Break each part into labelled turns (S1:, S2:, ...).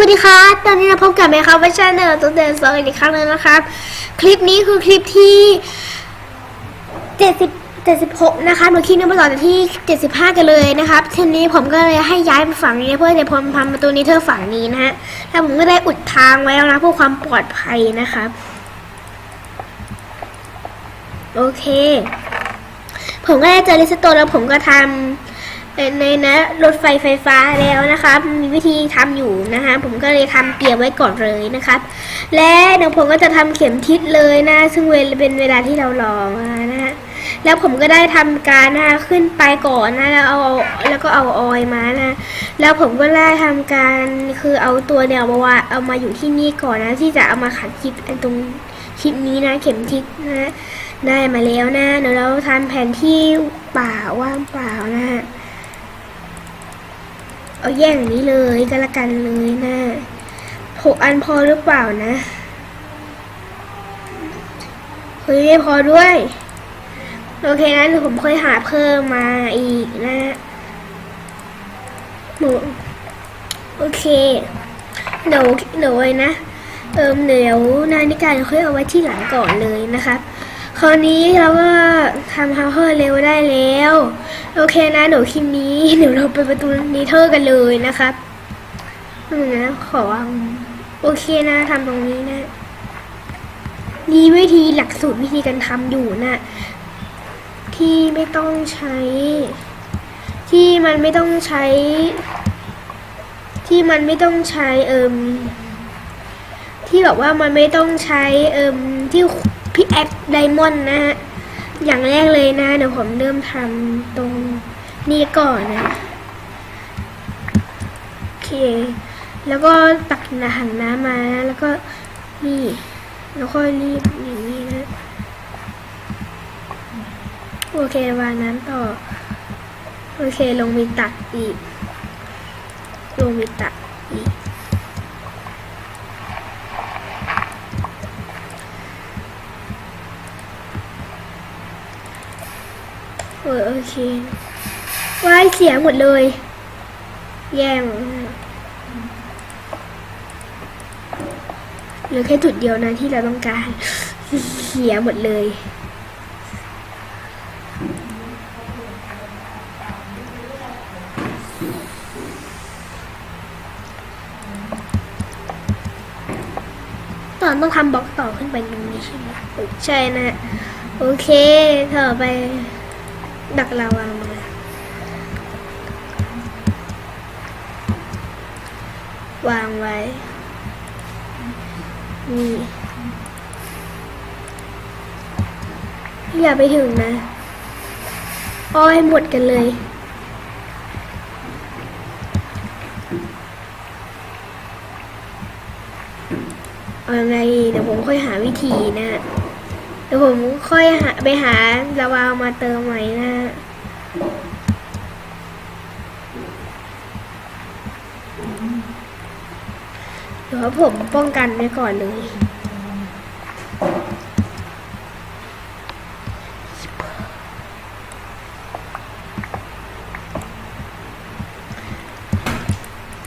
S1: วัสดีครับ ตอนนี้เราพบกับแมครับว่าชาแนลตัวเดินสองอีกครั้งหนึงนะครับ คลิปนี้คือคลิปที่70 76นะคะหนูคลิปนี้มาต่อจากที่75กันเลยนะครับทีนี้ผมก็เลยให้ย้ายมาฝั่งนี้เพื่อจะพรมทำประตูนี้เธอฝั่งนี้นะฮะแล้วผมก็ได้อุดทางไว้แล้วนะเพื่อความปลอดภัยนะครับ โอเค ผมก็ได้เจอลิสโตแล้วผมก็ทำ ในนะรถไฟไฟฟ้าแล้วนะครับมีวิธีทำอยู่นะคะ ผมก็เลยทำเตรียมไว้ก่อนเลยนะครับ และเดี๋ยวผมก็จะทำเข็มทิศเลยนะ ซึ่งเวลเป็นเวลาที่เรารอนะฮะแล้วผมก็ได้ทำการนะคะขึ้นไปก่อนนะแล้วเอาแล้วก็เอาออยมานะแล้วผมก็ได้ทำการคือเอาตัวเนี่ยเอามาวาเอามาอยู่ที่นี่ก่อนนะ ที่จะเอามาขัดคลิปอันตรงคลิปนี้นะ เข็มทิศนะได้มาแล้วนะเดี๋ยวเราทำแผนที่ป่าว่างเปล่านะฮะ เอาแยกอย่างนี้เลยก็แล้วกันเลยนะหกอันพอหรือเปล่านะเฮ้ยไม่พอด้วย โอเคงั้นผมค่อยหาเพิ่มมาอีกนะหนูโอเคเดี๋ยวเดี๋ยวไว้นะเอิมเดี๋ยวนาฬิกาเราค่อยเอาไว้ที่หลังก่อนเลยนะครับ คราวนี้เราก็ทำฮาเฮอร์เร็วได้แล้ว โอเคนะเดี๋ยวคลิปนี้เดี๋ยวเราไปประตูนีเธอร์กันเลยนะครับนึงนะขอวางโอเคนะทำตรงนี้นะมีวิธีหลักสูตรวิธีการทำอยู่นะที่ไม่ต้องใช้ ที่มันไม่ต้องใช้ ที่มันไม่ต้องใช้เอิมที่แบบว่ามันไม่ต้องใช้เอิมที่ พี่แอคไดมอนด์นะฮะ อย่างแรกเลยนะ เดี๋ยวผมเริ่มทำตรงนี้ก่อนนะ โอเค แล้วก็ตักน้ำหันน้ำมานะ แล้วก็นี่ แล้วก็รีบอย่างนี้นะ โอเควางน้ำต่อ โอเค ลงมีตักอีก ลงมีตักอีก เอโอเคว้ายเสียหมดเลย แย่มเหลือแค่จุดเดียวนะที่เราต้องการเสียหมดเลยตอนต้องทำบล็อกต่อขึ้นไปตรงนี้ใช่ไหมใช่นะ โอเค ต่อไป ดักลาวามา วางไว้ นี่ อย่าไปถึงนะ อ้อยหมดกันเลย เอาไงเดี๋ยวผมค่อยหาวิธีนะ เดี๋ยวผมค่อยไปหาลาวามาเติมใหม่นะเดี๋ยวผมป้องกันไว้ก่อนเลย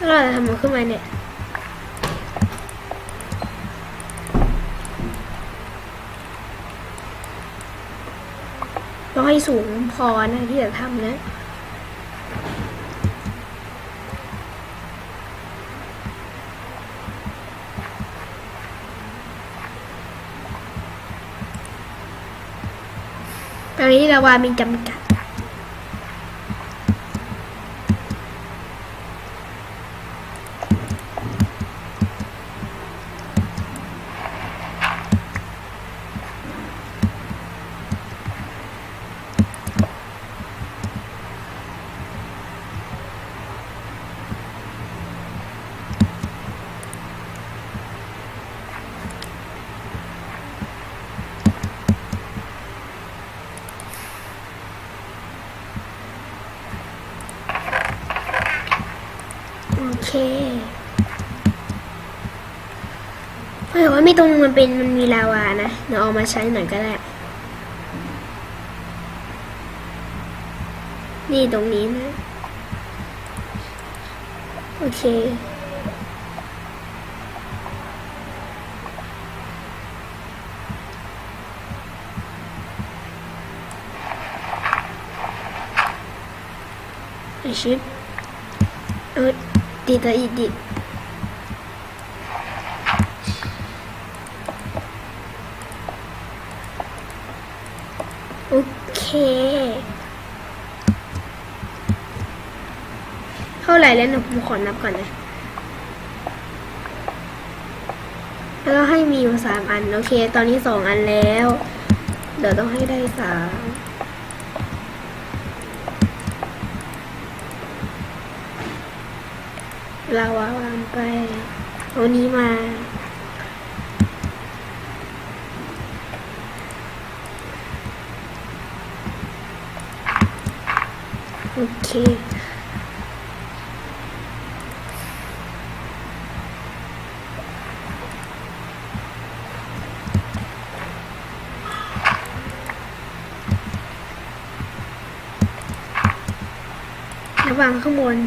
S1: เราจะทำมันขึ้นมาเนี่ย ต้องให้สูงพอนะที่จะทำนะตอนนี้ลาวามีจำกัด เคถ้าเว่าไม่ตรงมันเป็นมันมีลาวานะเดี๋ยวเอามาใช้หน่อยก็ได้ นี่ตรงนี้นะ โอเคชิปเออ ดีตัวอีกดิโอเค เท่าไหร่แล้วนะผมขอนับก่อนนะ แล้วให้มีอยู่สามอัน โอเค ตอนนี้สองอันแล้ว เดี๋ยวต้องให้ได้สาม ลาวาวางไปเอานี้มา โอเคระวางข้างบน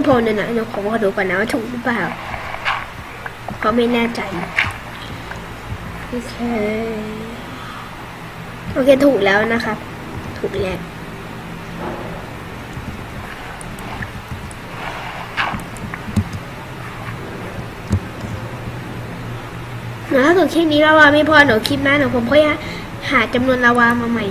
S1: ต้องพอเนี่ยนะเดี๋ยวขอมาดูก่อนนะว่าถูกหรือเปล่าเพราะไม่แน่ใจโอเคโอเคถูกแล้วนะครับ ถูกแล้วเดี๋ยวถ้าเกิดคลิปนี้ลาวาไม่พอเดี๋ยวคลิปหน้าเดี๋ยวผมค่อยหาจำนวนลาวามาใหม่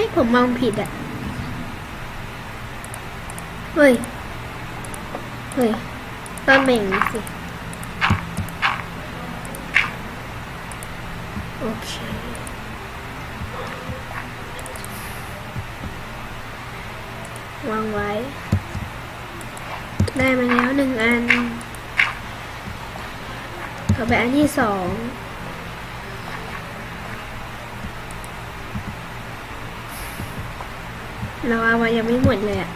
S1: ฮ้ยผมมองผิดอะเฮ้ย เฮ้ยต้องแบ่งนี้สิ โอเควางไว้ ได้มาแล้วหนึ่งอัน ต่อไปอันที่สอง เราเอามายังไม่หมดเลยอะ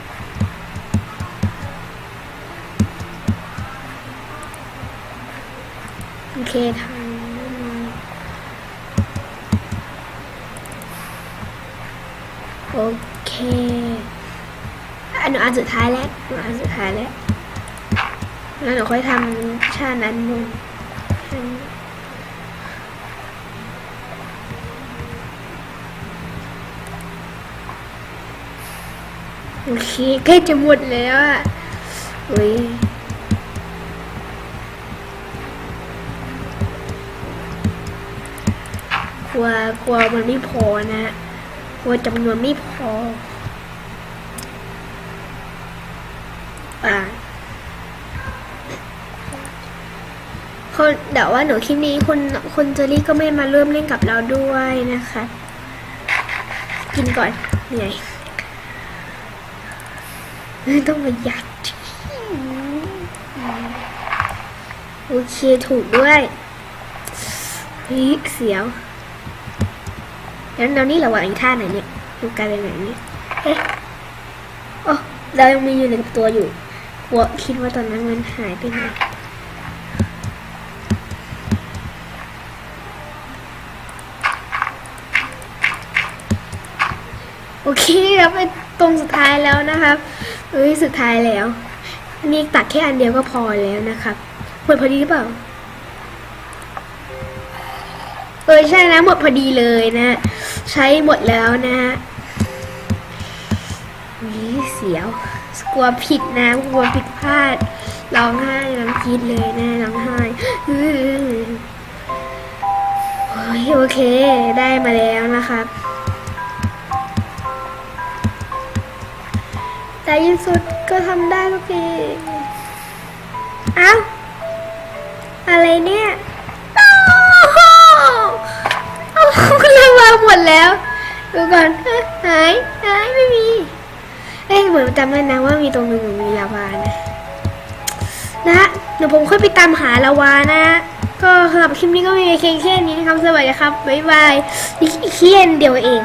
S1: โอเคทางโอเคอันอันสุดท้ายแล้วอันสุดท้ายแล้วแล้วเดี๋ยวค่อยทำชานั้นบน โอเคใกล้จะหมดแล้วอะเฮ้ยกลัวกลัวมันไม่พอนะกลัวจำนวนไม่พอ อ่าคนเดี๋ยวว่าหนูคลิปนี้คุณคุณเจอรี่ก็ไม่มาเริ่มเล่นกับเราด้วยนะคะ กินก่อนเหนื่อย ต้องประหยัดโอเคถูกด้วยเฮ้ยเสียวแล้วเรานี่เราวางอีกท่าไหนเนี่ยดูกันเลยไหนเนี่ยเอ๊ะโอ้เรายังมีอยู่ในตัวอยู่หัวคิดว่าตอนนั้นมันหายไปไหนโอเคเราไปตรงสุดท้ายแล้วนะครับ เอ้ยสุดท้ายแล้วอันนี้ตัดแค่อันเดียวก็พอแล้วนะครับหมดพอดีหรือเปล่า เออใช่นะหมดพอดีเลยนะ ใช้หมดแล้วนะวิเสียวกลัวผิดนะกลัวผิดพลาดร้องไห้ร้องกรีดเลยนะร้องไห้อื้อโอ้ยโอเค ได้มาแล้วนะครับ แต่ยิ่งสุดก็ทำได้ทุกทีเอ้าอะไรเนี่ยโอ้โหเอาวางหมดแล้ว ดูก่อนหายหายไม่มี เอ้ยเหมือนจำได้นะว่ามีตรงนึงเหมือนมีลาวานะนะฮะเดี๋ยวผมค่อยไปตามหาลาวานะ ก็สำหรับคลิปนี้ก็มีแค่แค่นี้นะครับ สวัสดีครับ บ๊ายบายอีกแค่เดียวเอง